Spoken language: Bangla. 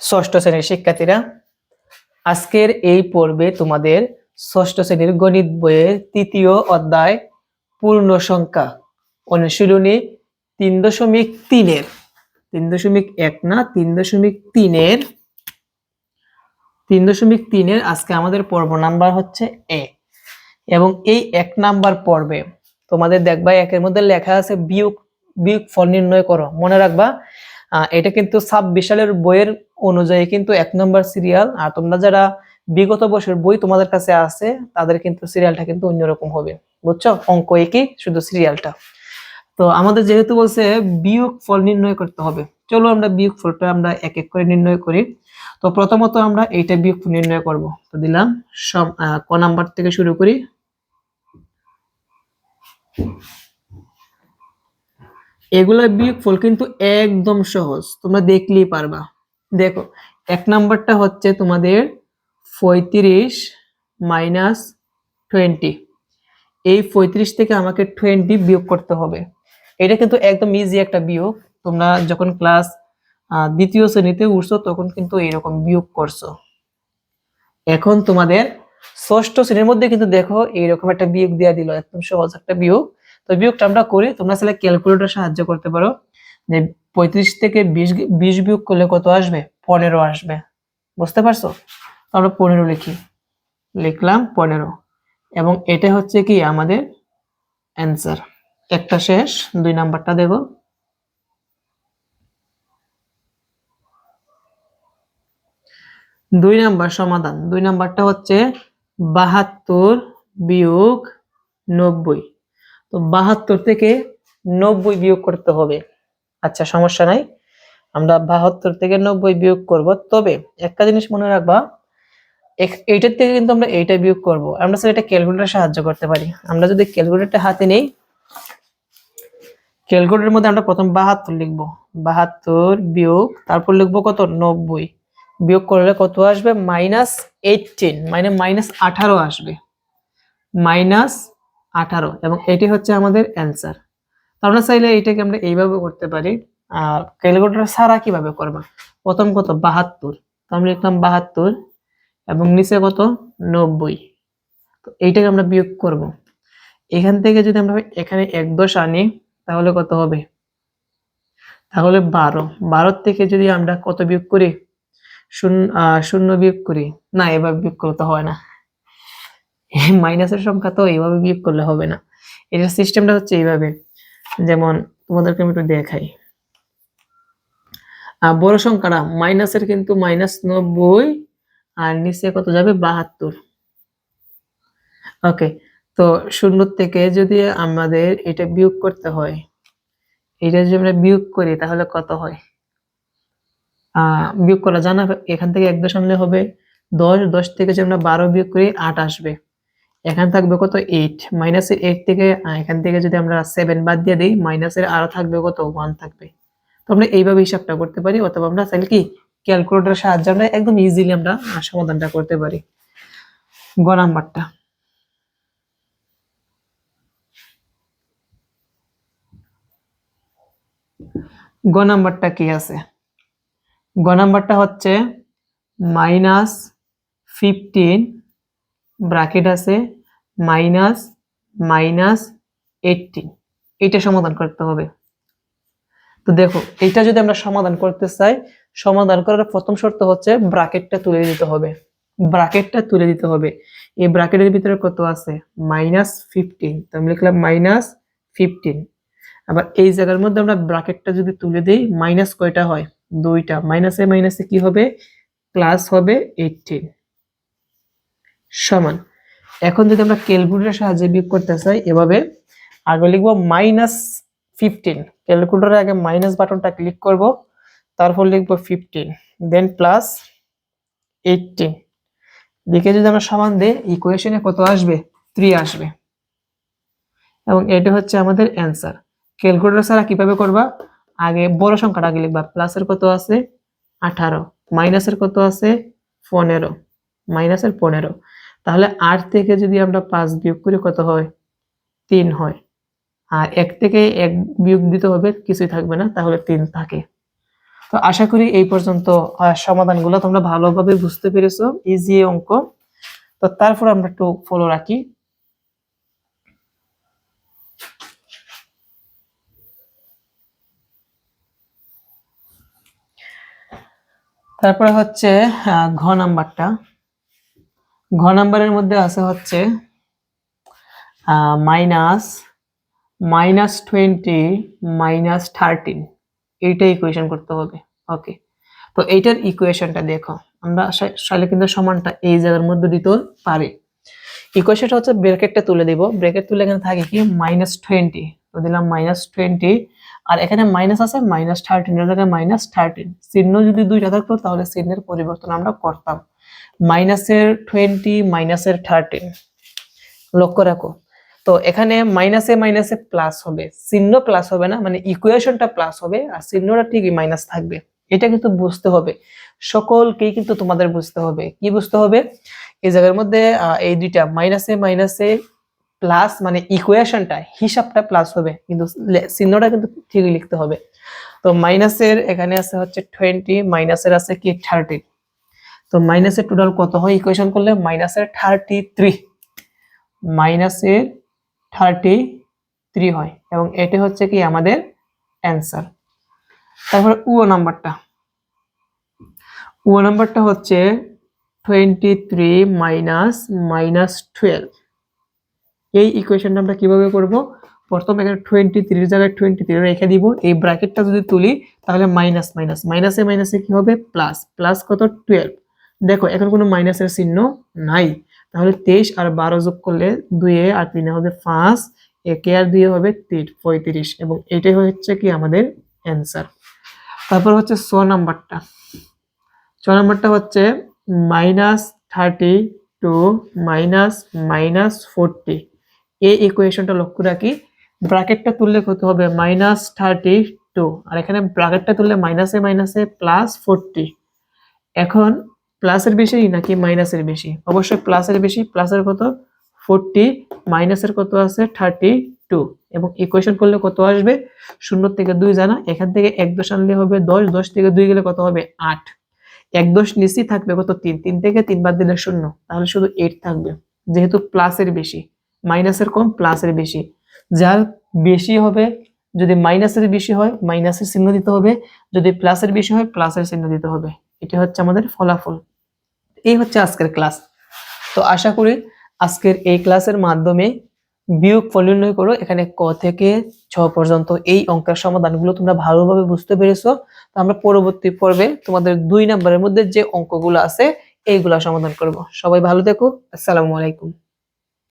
ষষ্ঠ শ্রেণির শিক্ষার্থীরা, আজকের এই পর্বে তোমাদের ষষ্ঠ শ্রেণির গণিত বইয়ের তৃতীয় অধ্যায় পূর্ণ সংখ্যা অনুশীলনী তিন দশমিক তিনের, তিন দশমিক এক না, তিন দশমিক তিনের, তিন দশমিক তিনের আজকে আমাদের পর্ব নাম্বার হচ্ছে এ। এবং এই এক নাম্বার পর্বে তোমাদের দেখবা একের মধ্যে লেখা আছে বিয়োগ বিয়োগ ফল নির্ণয় করো। মনে রাখবা এটা কিন্তু ছাব্বিশ সালের বইয়ের অনুযায়ী কিন্তু এক নম্বর সিরিয়াল আর তোমরা যারা বিগত বছর বই তোমাদের কাছে আছে, তাদের কিন্তু সিরিয়ালটা কিন্তু অন্যরকম হবে। বুঝছ? অঙ্ক একই, শুধু সিরিয়ালটা তো আমাদের যেহেতু বলছে বিয়োগ ফল নির্ণয় করতে হবে, চলো আমরা বিয়োগ ফলটা আমরা এক এক করে নির্ণয় করি। তো প্রথমত আমরা এইটা বিয়োগ নির্ণয় করব। তো দিলাম সব ক নাম্বার থেকে শুরু করি। এগুলা বিয়োগ ফল কিন্তু একদম সহজ। তোমরা দেখলেই পারবা। দেখো, এক নাম্বারটা হচ্ছে তোমাদের পঁয়ত্রিশ মাইনাস টোয়েন্টি এই পঁয়ত্রিশ থেকে আমাকে টোয়েন্টি বিয়োগ করতে হবে। এটা কিন্তু একদম ইজি একটা বিয়োগ। তোমরা যখন ক্লাস দ্বিতীয় শ্রেণীতে উঠছো, তখন কিন্তু এইরকম বিয়োগ করছ। এখন তোমাদের ষষ্ঠ শ্রেণির মধ্যে কিন্তু দেখো, এইরকম একটা বিয়োগ দেওয়া দিল। একদম সহজ একটা বিয়োগ। তো বিয়োগটা আমরা করি, তোমরা আসলে ক্যালকুলেটর সাহায্য করতে পারো যে পঁয়ত্রিশ থেকে বিশ বিশ বিয়োগ করলে কত আসবে? পনেরো আসবে। বুঝতে পারছ? আমরা পনেরো লিখি। লিখলাম পনেরো। এবং এটা হচ্ছে কি আমাদের অ্যান্সার একটা শেষ, দুই নাম্বারটা দেব। দুই নাম্বার সমাধান। দুই নাম্বারটা হচ্ছে বাহাত্তর বিয়োগ নব্বই। তো বাহাত্তর থেকে নব্বই বিয়োগ করতে হবে। আচ্ছা সমস্যা নাই। আমরা বাহাত্তর থেকে নব্বই বিয়োগ করব। তবে একটা জিনিস মনে রাখবা এইটার থেকে কিন্তু আমরা এইটা বিয়োগ করব। আমরা স্যার এটা ক্যালকুলেটর সাহায্য করতে পারি। আমরা যদি ক্যালকুলেটরটা হাতে নেই ক্যালকুলেটরের মধ্যে আমরা প্রথম বাহাত্তর লিখব। বাহাত্তর বিয়োগ, তারপর লিখব কত? নব্বই। বিয়োগ করলে কত আসবে? মাইনাস এইটিন মানে মাইনাস আঠারো আসবে। মাইনাস আঠারো, এবং এটি হচ্ছে আমাদের অ্যান্সার আমরা চাইলে এটাকে আমরা এইভাবে করতে পারি। আর ক্যালকুলেটর ছাড়া কীভাবে করবা? প্রথম কত? বাহাত্তর। তো আমরা লিখলাম বাহাত্তর, এবং নিচে কত? নব্বই। তো এইটাকে আমরা বিয়োগ করব। এখান থেকে যদি আমরা এখানে এক দশ আনি, তাহলে কত হবে? তাহলে বারো। বারো থেকে যদি আমরা কত বিয়োগ করি? শূন্য শূন্য বিয়োগ করি? না, এভাবে বিয়োগ করতে হয় না। মাইনাসের সংখ্যা তো এইভাবে বিয়োগ করলে হবে না। এটার সিস্টেমটা হচ্ছে এইভাবে। যেমন তোমাদেরকে আমি একটু দেখাই। বড় সংখ্যাটা, মাইনাসের কিন্তু মাইনাস নব্বই, আর নিচে কত যাবে? বাহাত্তর। ওকে তো শূন্য থেকে যদি আমাদের এটা বিয়োগ করতে হয়, এটা যদি আমরা বিয়োগ করি, তাহলে কত হয়? আহ, বিয়োগ করা জানা এখান থেকে এক দশমিক হবে দশ। দশ থেকে যদি আমরা বারো বিয়োগ করি, আট আসবে। এখানে থাকবে কত? এইট মাইনাসের এইট থেকে এখান থেকে যদি আমরা সেভেন বাদ দিয়ে দিই মাইনাসের আরও থাকবে কত? ওয়ান থাকবে। তো আমরা এইভাবে হিসাবটা করতে পারি, অথবা আমরা চাইলে কি? ক্যালকুলেটরের সাহায্যে আমরা একদম ইজিলি আমরা সমাধানটা করতে পারি। গ নাম্বারটা। গ নাম্বারটা কি আছে? গ নাম্বারটা হচ্ছে মাইনাস ফিফটিন ব্র্যাকেট আছে মাইনাস মাইনাস এইটিন এইটা সমাধান করতে হবে। তো দেখো এটা যদি আমরা সমাধান করতে চাই, সমাধান করার প্রথম শর্ত হচ্ছে ব্র্যাকেটটা তুলে দিতে হবে। ব্র্যাকেটটা তুলে দিতে হবে। এই ব্র্যাকেটের ভিতরে কত আছে? Minus fifteen. তো আমি লিখলাম মাইনাস ফিফটিন। আবার এই জায়গার মধ্যে আমরা ব্র্যাকেটটা যদি তুলে দেই, মাইনাস কয়টা হয়? দুইটা। মাইনাসে মাইনাসে কি হবে? প্লাস হবে এইটিন সমান। এখন যদি আমরা ক্যালকুলেটরের সাহায্যে বিয়োগ করতে চাই, এভাবে আগে লিখব মাইনাস ফিফটিন ক্যালকুলেটরের আগে মাইনাস বাটনটা ক্লিক করব, তারপর লিখব ফিফটিন দেন প্লাস এইটিন দিকে যদি আমরা সমান দিই ইকুয়েশনে কত আসবে? থ্রি আসবে। এবং এটা হচ্ছে আমাদের অ্যান্সার ক্যালকুলেটর ছাড়া কীভাবে করবা? আগে বড় সংখ্যাটা আগে লিখবা। প্লাসের কত আছে? আঠারো। মাইনাসের কত আছে? পনেরো। মাইনাসের পনেরো। তাহলে আট থেকে যদি আমরা পাঁচ বিয়োগ করি কত হয়? তিন হয়। আর এক থেকে এক বিয়োগ দিতে হবে কিছুই থাকবে না, তাহলে তিন থাকে। তো আশা করি এই পর্যন্ত সমাধানগুলো তোমরা ভালোভাবে বুঝতে পেরেছ। ইজি অঙ্ক। তো তারপর আমরা একটু ফলো রাখি। তারপরে হচ্ছে ঘ নাম্বারটা। ঘ নাম্বারের মধ্যে আছে হচ্ছে minus minus twenty minus thirteen এইটা ইকুয়েশন করতে হবে। ওকে তো এইটার ইকুয়েশনটা দেখো। আমরা সালে কিন্তু সমানটা এই জায়গার মধ্যে দিতে পারি। ইকুয়েশনটা হচ্ছে ব্র্যাকেটটা তুলে দিব। ব্র্যাকেট তুলে এখানে থাকে কি? মাইনাস টোয়েন্টি তো দিলাম মাইনাস টোয়েন্টি আর এখানে মাইনাস আছে মাইনাস থার্টিন জায়গায় মাইনাস থার্টিন চিহ্ন যদি দুইটা থাকতো, তাহলে চিহ্নের পরিবর্তন আমরা করতাম। মাইনাসের টোয়েন্টি মাইনাসের থার্টিন লক্ষ্য রাখো। তো এখানে মাইনাসে মাইনাসে প্লাস হবে। চিহ্ন প্লাস হবে না মানে ইকুয়েশনটা প্লাস হবে, আর চিহ্নটা ঠিকই মাইনাস থাকবে। এটা কিন্তু বুঝতে হবে। সকলকেই কিন্তু তোমাদের বুঝতে হবে। কি বুঝতে হবে? এই জায়গার মধ্যে এই দুইটা মাইনাসে মাইনাসে প্লাস মানে ইকুয়েশনটা হিসাবটা প্লাস হবে। কিন্তু চিহ্নটা কিন্তু ঠিকই লিখতে হবে। তো মাইনাসের এখানে আছে হচ্ছে টোয়েন্টি মাইনাসের আছে কি? থার্টি তো মাইনাসের টোটাল কত হয়? ইকুয়েশন করলে মাইনাসের থার্টি থ্রি মাইনাসের থার্টি থ্রি হয়। এবং এটি হচ্ছে কি আমাদের অ্যান্সার তারপর উও নাম্বারটা। উও নাম্বারটা হচ্ছে twenty three minus minus twelve এই ইকুয়েশনটা আমরা কীভাবে করব? প্রথম এখানে টোয়েন্টি থ্রির জায়গায় টোয়েন্টি থ্রি রেখে দিব। এই ব্র্যাকেটটা যদি তুলি, তাহলে মাইনাস মাইনাস মাইনাসে মাইনাসে কী হবে? প্লাস প্লাস কত? টুয়েলভ দেখো, এখন কোনো মাইনাসের চিহ্ন নাই। তাহলে তেইশ আর বারো যোগ করলে দুয়ে আর তিনে হবে পাঁচ, একে আর দুয়ে হবে তিন, পঁয়ত্রিশ। এবং এটাই হচ্ছে কি আমাদের অ্যান্সার তারপর হচ্ছে ছ নাম্বারটা। ছ নাম্বারটা হচ্ছে minus thirty two minus minus forty. এই ইকুয়েশনটা লক্ষ্য রাখি, ব্র্যাকেটটা তুললে কত হবে? Minus thirty two. আর এখানে ব্র্যাকেটটা তুললে মাইনাসে মাইনাসে প্লাস ফোরটি। এখন প্লাসের বেশি নাকি মাইনাসের বেশি? অবশ্যই প্লাসের বেশি। প্লাসের কত? ফোরটি। মাইনাসের কত আছে? Thirty two. এবং ইকুয়েশন করলে কত আসবে? শূন্য থেকে দুই জানা। এখান থেকে এক দশ আনলে হবে দশ। দশ থেকে দুই গেলে কত হবে? আট। এক দশ নিচেই থাকবে কত? তিন। তিন থেকে তিন বাদ দিলে শূন্য। তাহলে শুধু এইট থাকবে। যেহেতু প্লাসের বেশি। মাইনাসের কম, প্লাসের বেশি। যার বেশি হবে, যদি মাইনাসের বেশি হয়, মাইনাসের চিহ্ন দিতে হবে। যদি প্লাসের বেশি হয়, প্লাসের চিহ্ন দিতে হবে। এটা হচ্ছে আমাদের ফলাফল। এই হচ্ছে আজকের ক্লাস তো আশা করি আজকের এই ক্লাসের মাধ্যমে বিয়োগ ফল নির্ণয় করো। এখানে ক থেকে ছ পর্যন্ত এই অঙ্কের সমাধানগুলো তোমরা ভালোভাবে বুঝতে পেরেছ। তো আমরা পরবর্তী পর্বে তোমাদের দুই নম্বরের মধ্যে যে অঙ্কগুলো আছে, এইগুলো সমাধান করব। সবাই ভালো থেকো। আসসালামু আলাইকুম।